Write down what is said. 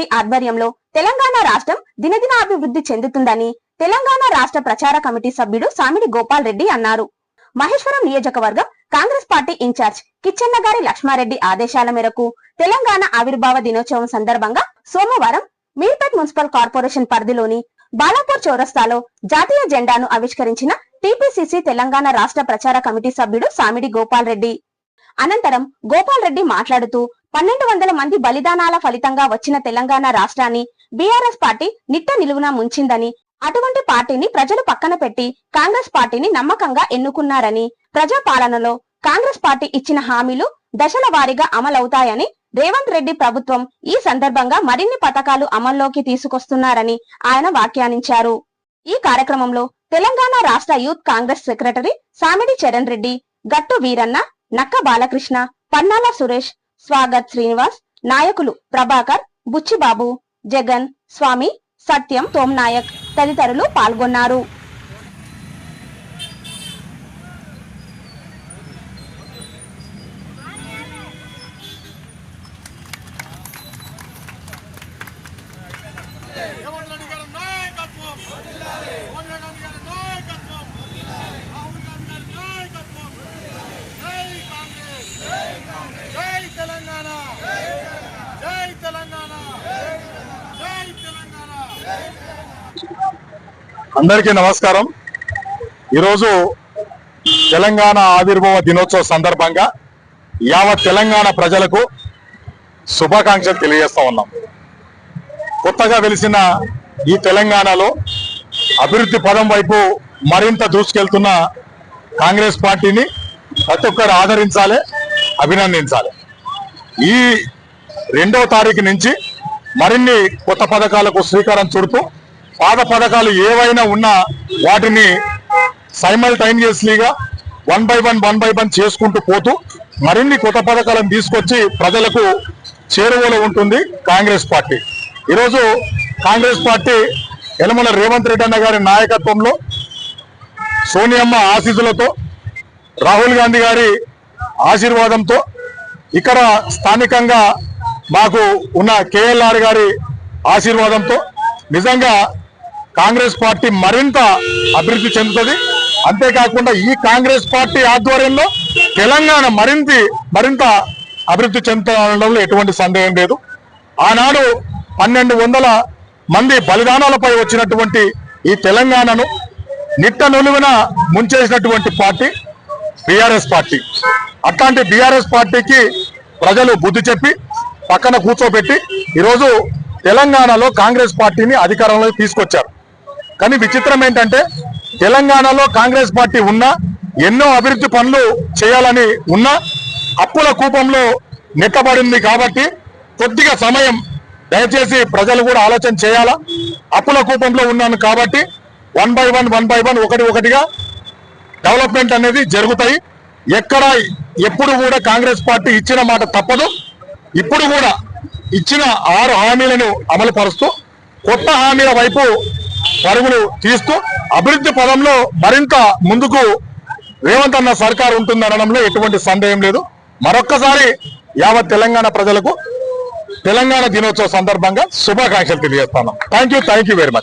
Party ఆధ్వర్యంలో తెలంగాణ రాష్ట్రం దినదిన అభివృద్ధి చెందుతుందని తెలంగాణ రాష్ట్ర ప్రచార కమిటీ సభ్యుడు సామిడి గోపాల్ రెడ్డి అన్నారు. మహేశ్వరం నియోజకవర్గం కాంగ్రెస్ పార్టీ ఇన్ఛార్జ్ కిచ్చెన్న గారి లక్ష్మారెడ్డి ఆదేశాల మేరకు తెలంగాణ ఆవిర్భావ దినోత్సవం సందర్భంగా సోమవారం మీర్పేట్ మున్సిపల్ కార్పొరేషన్ పరిధిలోని బాలాపూర్ చౌరస్తాలో జాతీయ జెండాను ఆవిష్కరించిన టీపీసీసీ తెలంగాణ రాష్ట్ర ప్రచార కమిటీ సభ్యుడు సామిడి గోపాల్ రెడ్డి. అనంతరం గోపాల్ రెడ్డి మాట్లాడుతూ పన్నెండు వందల మంది బలిదానాల ఫలితంగా వచ్చిన తెలంగాణ రాష్ట్రాన్ని బీఆర్ఎస్ పార్టీ నిట్ట నిలువున ముంచిందని అటువంటి పార్టీని ప్రజలు పక్కన పెట్టి కాంగ్రెస్ పార్టీని నమ్మకంగా ఎన్నుకున్నారని ప్రజా పాలనలో కాంగ్రెస్ పార్టీ ఇచ్చిన హామీలు దశల వారీగా అమలవుతాయని రేవంత్ రెడ్డి ప్రభుత్వం ఈ సందర్భంగా మరిన్ని పథకాలు అమల్లోకి తీసుకొస్తున్నారని ఆయన వ్యాఖ్యానించారు. ఈ కార్యక్రమంలో తెలంగాణ రాష్ట్ర youth Congress secretary Samidi Charan Reddy Gattu Veeranna Nakka Balakrishna Pannala Suresh Swagat Srinivas. నాయకులు ప్రభాకర్ బుచ్చిబాబు జగన్ స్వామి సత్యం తోమ్నాయక్ తదితరులు పాల్గొన్నారు రేవంత్ రెడ్డి గారి నాయకత్వం సోనియా గాంధీ గారి నాయకత్వం రాహుల్ గాంధీ గారి నాయకత్వం జై కాంగ్రెస్ జై తెలంగాణ జై తెలంగాణ జై తెలంగాణ అందరికీ నమస్కారం. ఈరోజు తెలంగాణ ఆవిర్భావ దినోత్సవ సందర్భంగా యావత్ తెలంగాణ ప్రజలకు శుభాకాంక్షలు తెలియజేస్తా ఉన్నాం. కొత్తగా వెలిసిన ఈ తెలంగాణలో అభివృద్ధి పదం వైపు మరింత దూసుకెళ్తున్న కాంగ్రెస్ పార్టీని ప్రతి ఒక్కరు ఆదరించాలి అభినందించాలి. ఈ రెండవ తారీఖు నుంచి మరిన్ని కొత్త పథకాలకు శ్రీకారం చుడుతూ పాత పథకాలు ఏవైనా ఉన్నా వాటిని సైమల్టైనియస్లీగా one by one one by one చేసుకుంటూ పోతూ మరిన్ని కొత్త పథకాలను తీసుకొచ్చి ప్రజలకు చేరువలో ఉంటుంది కాంగ్రెస్ పార్టీ. ఈరోజు కాంగ్రెస్ పార్టీ యనమల రేవంత్ రెడ్డి అన్న గారి నాయకత్వంలో సోనియమ్మ ఆశీసులతో రాహుల్ గాంధీ గారి ఆశీర్వాదంతో ఇక్కడ స్థానికంగా మాకు ఉన్న కేఎల్ఆర్ గారి ఆశీర్వాదంతో నిజంగా కాంగ్రెస్ పార్టీ మరింత అభివృద్ధి చెందుతుంది. అంతేకాకుండా ఈ కాంగ్రెస్ పార్టీ ఆధ్వర్యంలో తెలంగాణ మరింత మరింత అభివృద్ధి చెందుతుండంలో ఎటువంటి సందేహం లేదు. ఆనాడు పన్నెండు వందల మంది బలిదానాలపై వచ్చినటువంటి ఈ తెలంగాణను నిట్ట నులువున ముంచేసినటువంటి పార్టీ బీఆర్ఎస్ పార్టీ. అట్లాంటి బీఆర్ఎస్ పార్టీకి ప్రజలు బుద్ధి చెప్పి పక్కన కూర్చోబెట్టి ఈరోజు తెలంగాణలో కాంగ్రెస్ పార్టీని అధికారంలోకి తీసుకొచ్చారు. కానీ విచిత్రం ఏంటంటే తెలంగాణలో కాంగ్రెస్ పార్టీ ఉన్నా ఎన్నో అభివృద్ధి పనులు చేయాలని ఉన్నా అప్పుల కూపంలో నెట్టబడింది కాబట్టి కొద్దిగా సమయం దయచేసి ప్రజలు కూడా ఆలోచన చేయాలా? అప్పుల కూపంలో ఉన్నాను కాబట్టి one by one one by one ఒకటి ఒకటిగా డెవలప్మెంట్ అనేది జరుగుతాయి. ఎక్కడ ఎప్పుడు కూడా కాంగ్రెస్ పార్టీ ఇచ్చిన మాట తప్పదు. ఇప్పుడు కూడా ఇచ్చిన ఆరు హామీలను అమలు పరుస్తూ కొత్త హామీల వైపు పరుగులు తీస్తూ అభివృద్ధి పదంలో మరింత ముందుకు రేవంత్ అన్న సర్కార్ ఉంటుందనడంలో ఎటువంటి సందేహం లేదు. మరొక్కసారి యావత్ తెలంగాణ ప్రజలకు తెలంగాణ దినోత్సవ సందర్భంగా శుభాకాంక్షలు తెలియజేస్తాను. Thank you thank you very much